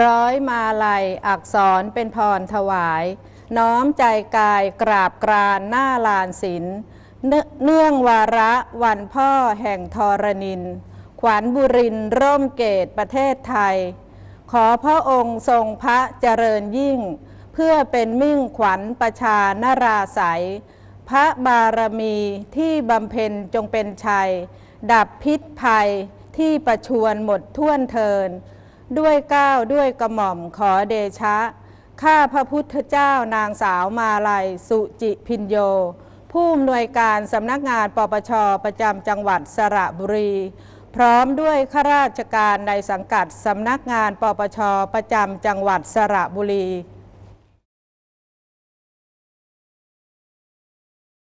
ร้อยมาลัยอักษรเป็นพรถวาย น้อมใจกายกราบกรานหน้าลานศิลเนื่องวาระวันพ่อแห่งทรนิน ขวัญบุรินร์ร่มเกตประเทศไทย ขอพระองค์ทรงพระเจริญยิ่ง เพื่อเป็นมิ่งขวัญประชานราศัย พระบารมีที่บำเพ็ญจงเป็นชัย ดับพิษภัยที่ประชวนหมดท่วนเทิน ด้วยก้าวด้วยกระหม่อมขอเดชะ ข้าพระพุทธเจ้านางสาวมาลัย สุจิพินโย ผู้อำนวยการสำนักงานปปชประจำจังหวัดสระบุรี พร้อมด้วยข้าราชการในสังกัดสำนักงานปปชประจำจังหวัดสระบุรี